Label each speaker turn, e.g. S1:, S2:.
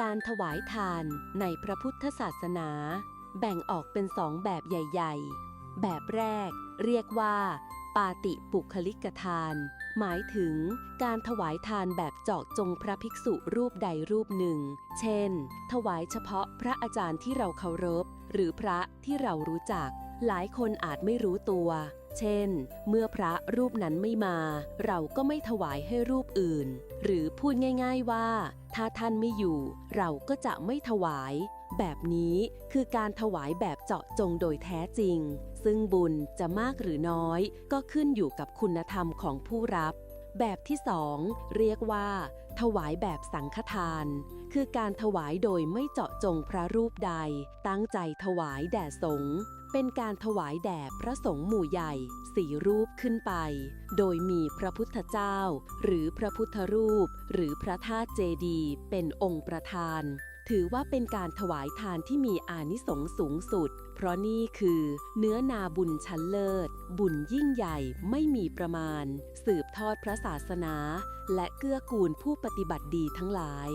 S1: การถวายทานในพระพุทธศาสนา แบ่งออกเป็นสองแบบใหญ่ ๆ แบบแรก เรียกว่า ปาติปุคลิกทาน หมายถึงการถวายทานแบบเจาะจงพระภิกษุรูปใดรูปหนึ่ง เช่น ถวายเฉพาะพระอาจารย์ที่เราเคารพ หรือพระที่เรารู้จัก หลายคนอาจไม่รู้ตัว เช่น เมื่อพระรูปนั้นไม่มา เราก็ไม่ถวายให้รูปอื่น หรือพูดง่าย ๆว่า ถ้าท่านไม่อยู่ เราก็จะไม่ถวาย แบบนี้คือการถวายแบบเจาะจงโดยแท้จริง ซึ่งบุญจะมากหรือน้อย ก็ขึ้นอยู่กับคุณธรรมของผู้รับ แบบที่สองเรียกว่า ถวายแบบสังฆทาน คือการถวายโดยไม่เจาะจงพระรูปใด ตั้งใจถวายแด่สงฆ์เป็นการถวายแด่พระสงฆ์หมู่ใหญ่สี่รูปขึ้นไป โดยมีพระพุทธเจ้า หรือพระพุทธรูป หรือพระธาตุเจดีย์เป็นองค์ประธาน ถือว่าเป็นการถวายทานที่มีอานิสงส์สูงสุด เพราะนี่คือ เนื้อนาบุญชั้นเลิศ บุญยิ่งใหญ่ไม่มีประมาณ สืบทอดพระศาสนา และเกื้อกูลผู้ปฏิบัติดีทั้งหลาย